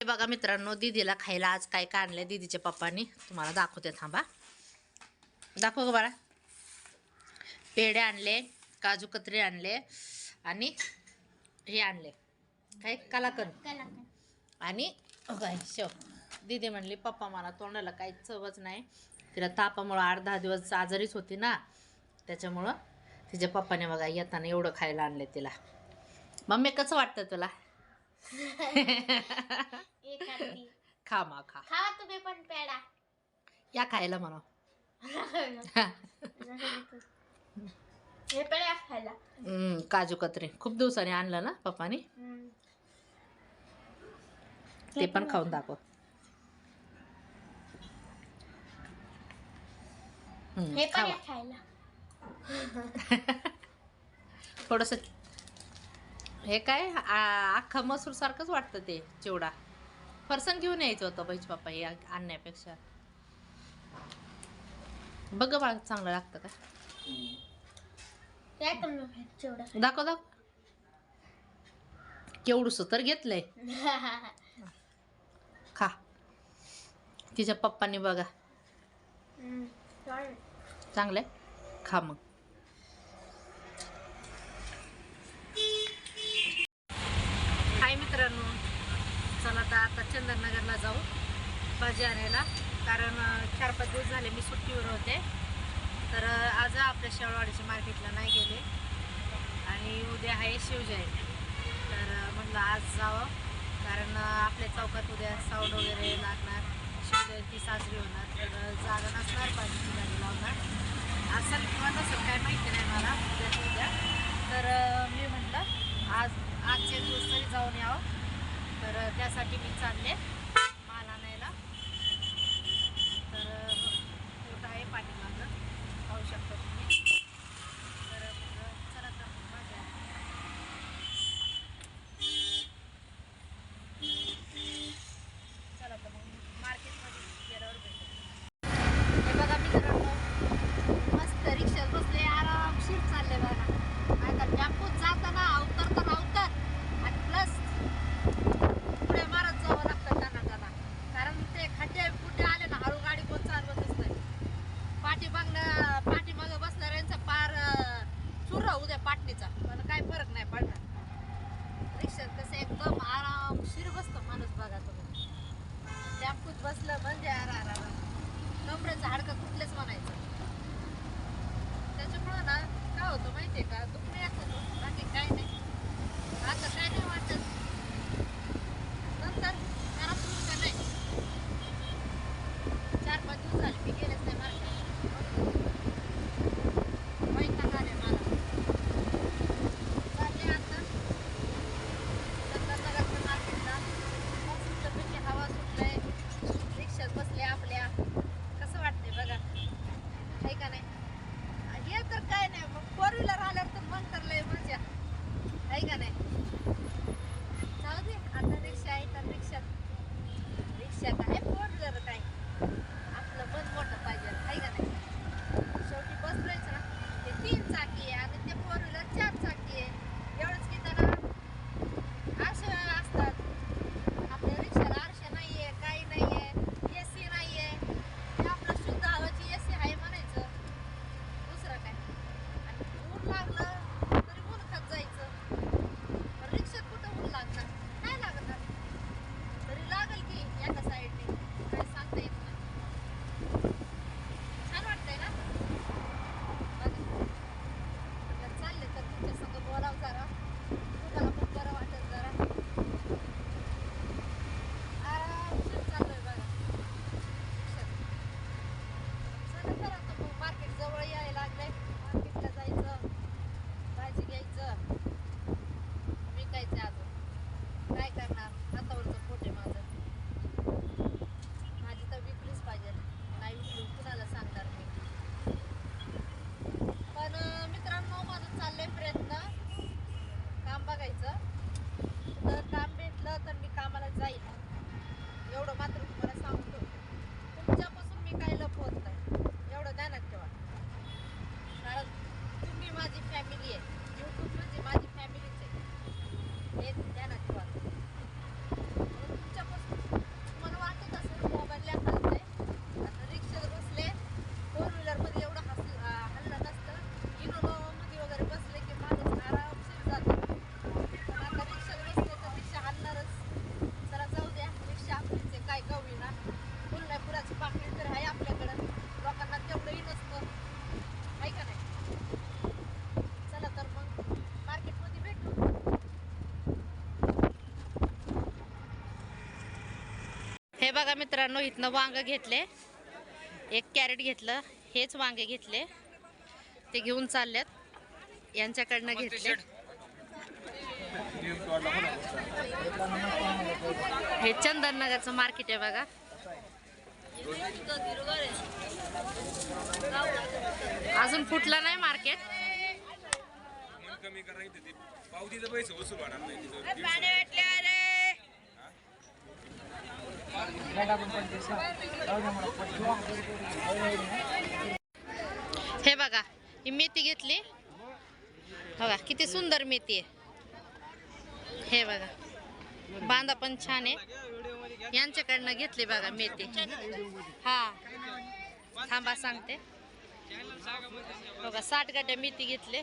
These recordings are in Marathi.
हे बघा मित्रांनो दीदीला खायला आज काय काय आणलंय दीदीच्या पप्पानी. तुम्हाला दाखवते थांबा. दाखव ग बाळा. पेढे आणले काजू कतरी आणले आणि हे आणले. काय? कलाकंद. आणि शेव दीदी म्हणली पप्पा मला तोंडाला काहीच चवच नाही. तिला तापामुळं आठ दहा दिवस आजारीच होती ना. त्याच्यामुळं तिच्या पप्पाने बघा येताना एवढं खायला आणलं तिला. मम्मी कसं वाटतं तुला? एखादी. खा मा खा. खा तुम्ही पण पेडा या खायला म्हणा. हे पेड्या खायला. हम्म, काजू कतरी. खूप दिवसांनी आणलं ना पप्पानी? हम्म. ते पण खाऊन दाखव. हम्म, हे पण खावा. या खायला. थोडस हे काय अख्खा मसूर सारखंच वाटतं ते चिवडा. फरसन घेऊन यायचं होतं बैच पप्पा हे आणण्यापेक्षा. बघ बा चांगलं लागतं का? काय चिवडा? दाखव दाखव. केवढूस तर घेतलंय. खा. तिच्या पप्पानी बघा. चांगलंय? खा मग हाय मित्रांनो चला आता आता चंदननगरला जाऊ भाजी आणायला. कारण चार पाच दिवस झाले मी सुट्टीवर होते. तर आज आपल्या शेवळवाडीच्या मार्केटला नाही गेले. आणि उद्या आहे शिवजयंती तर म्हटलं आज जावं. कारण आपल्या चौकात उद्या साऊंड वगैरे लागणार. शिवजयंती साजरी होणार. तर अं, जागा बघा मित्रांनो इथनं वांग घेतले. एक कॅरेट घेतलं हेच वांगे घेतले. ते घेऊन चाललेत यांच्याकडनं घेतले. हे चंदननगरचं मार्केट आहे बघा. अजून फुटलं नाही मार्केट. कमी करायचं हे बघा ही मेथी घेतली. बघा किती सुंदर मेथी आहे. हे बघा बांधा पण छान आहे. यांच्याकडनं घेतली बघा मेथी. हा. थांबा सांगते. बघा साठ गाड्या मेथी घेतले.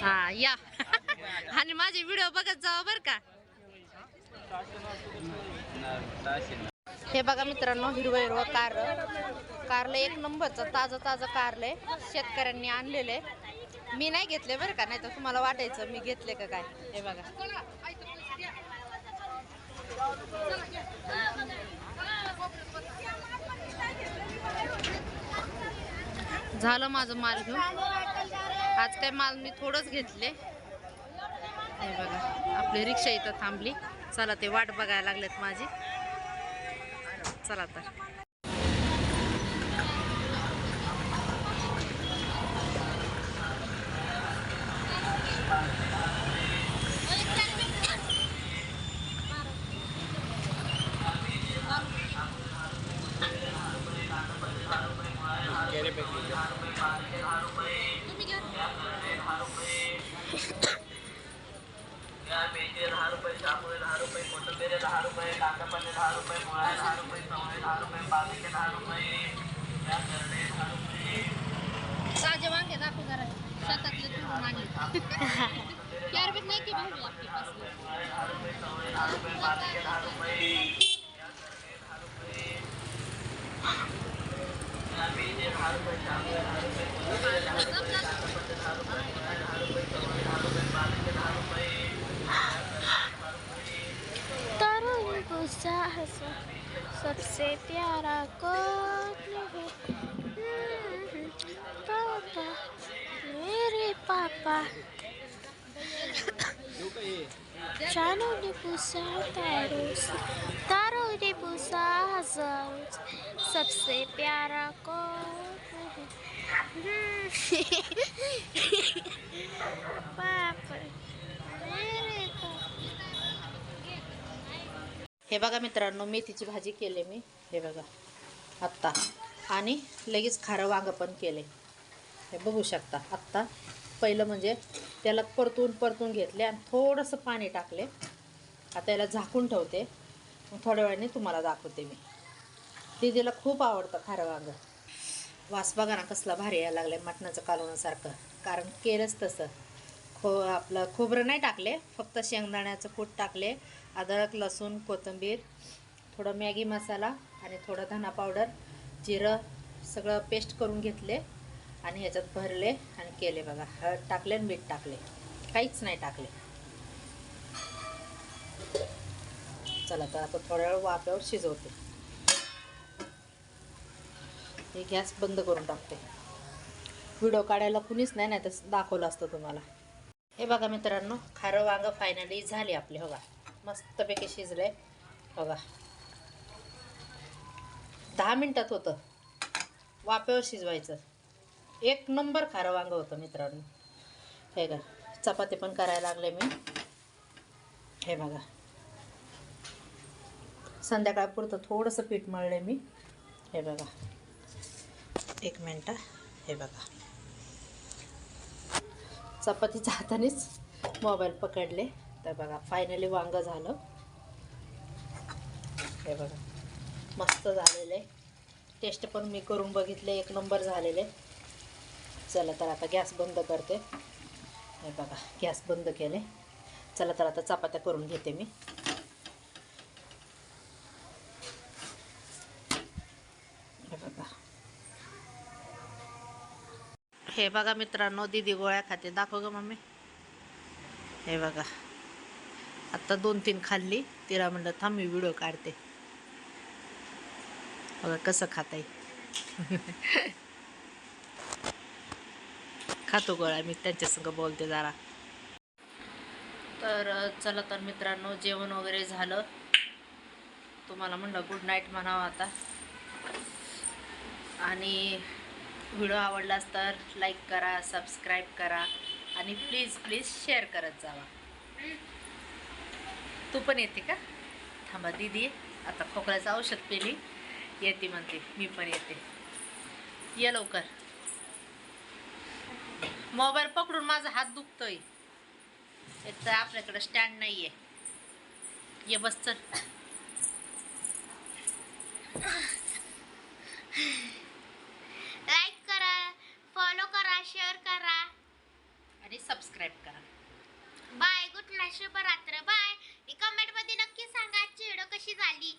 हा या. आणि माझे व्हिडिओ बघत जावा बर का. हे बघा मित्रांनो हिरवं हिरवं कारलं कारलं एक नंबरचं ताजं ताजं कारलं आहे. शेतकऱ्यांनी आणलेलं आहे. मी नाही घेतले बरं का नाही तर तुम्हाला वाटायचं मी घेतले का काय. हे बघा. झालं माझं माल घेऊन. आज काय माल मी थोडंच घेतले. हे बघा आपली रिक्षा इथं थांबली. चला ते वाट बघायला लागलेत माझी. चला तर ताजे तोडून आणले चार बीत नाही की भाऊ आपली पास तरुण गुस्सा हंसो सबसे प्यारा कौन papa. पापा Chano de pusa taros taro de pusa हजारों सबसे प्यारा कौन पापा हे बघा मित्रांनो मेथीची भाजी केली मी. हे बघा आत्ता. आणि लगेच खारं वांग पण केले हे बघू शकता आत्ता. पहिलं म्हणजे त्याला परतून परतून घेतले आणि थोडंसं पाणी टाकले. आता याला झाकून ठेवते. मग थोड्या वेळाने तुम्हाला दाखवते मी. दिदीला खूप आवडतं खारं वांगं. वास बघा ना कसला भारी यायला लागलाय मटणाचं कालवण्यासारखं कारण केलंच तसं. खो आपलं खोबरं नाही टाकले फक्त शेंगदाण्याचं कूट टाकले अद्रक लसूण कोथिंबीर थोडं मॅगी मसाला आणि थोडं धना पावडर जिरं सगळं पेस्ट करून घेतले. आणि ह्याच्यात भरले आणि केले बघा. हळद टाकले आणि मीठ टाकले. काहीच नाही टाकले. चला तर आता थोड्या वेळ वाफ्यावर शिजवते. हे गॅस बंद करून टाकते. व्हिडिओ काढायला कुणीच नाही नाही तर दाखवलं असतं तुम्हाला. हे बघा मित्रांनो खारं वांग फायनली झाली आपली बघा हो मस्तपैकी शिजले. बघा. दहा मिनटात होतं. वाफ्यावर शिजवायचं. एक नंबर खारं वांग होतं मित्रांनो. हे का चपाती पण करायला लागले मी. हे बघा. संध्याकाळपुरतं थोडंसं पीठ मळले मी. हे बघा. एक मिनटं. हे बघा. चपातीच्या हातानेच मोबाईल पकडले. तर बघा फायनली वांग झालं. हे बघा. मस्त झालेलं आहे. टेस्ट पण मी करून बघितले. एक नंबर झालेले. चला तर आता गॅस बंद करते. हे बघा गॅस बंद केले. चला तर आता चपात्या करून घेते मी. हे बघा. हे बघा मित्रांनो दिदी गोळ्या खाते. दाखव ग मम्मी. हे बघा. आत्ता दोन तीन खाल्ली. तिला म्हणलं थांब मी व्हिडिओ काढते. बघा कसं खाताय. खातो गोळा मी त्यांच्यासंग बोलते जरा. तर चला तर मित्रांनो जेवण वगैरे झालं. तुम्हाला म्हणलं गुड नाईट म्हणावं आता. आणि व्हिडिओ आवडलास तर लाईक करा सबस्क्राईब करा आणि प्लीज प्लीज शेअर करत जावा. तू पण येते का? थांबा दीदी आता खोकल्याचं औषध पेली. येते म्हणते मी पण येते. ये लवकर. मोबाईल पकडून माझा हात दुखतोय. एक तर आपल्याकडे स्टँड नाही आहे ये बस चल. लाईक करा फॉलो करा शेअर करा. आणि सबस्क्राईब करा. बाय गुड नाईट शुभरात्र. बाय कमेंटमध्ये नक्की सांगा व्हिडिओ कशी झाली?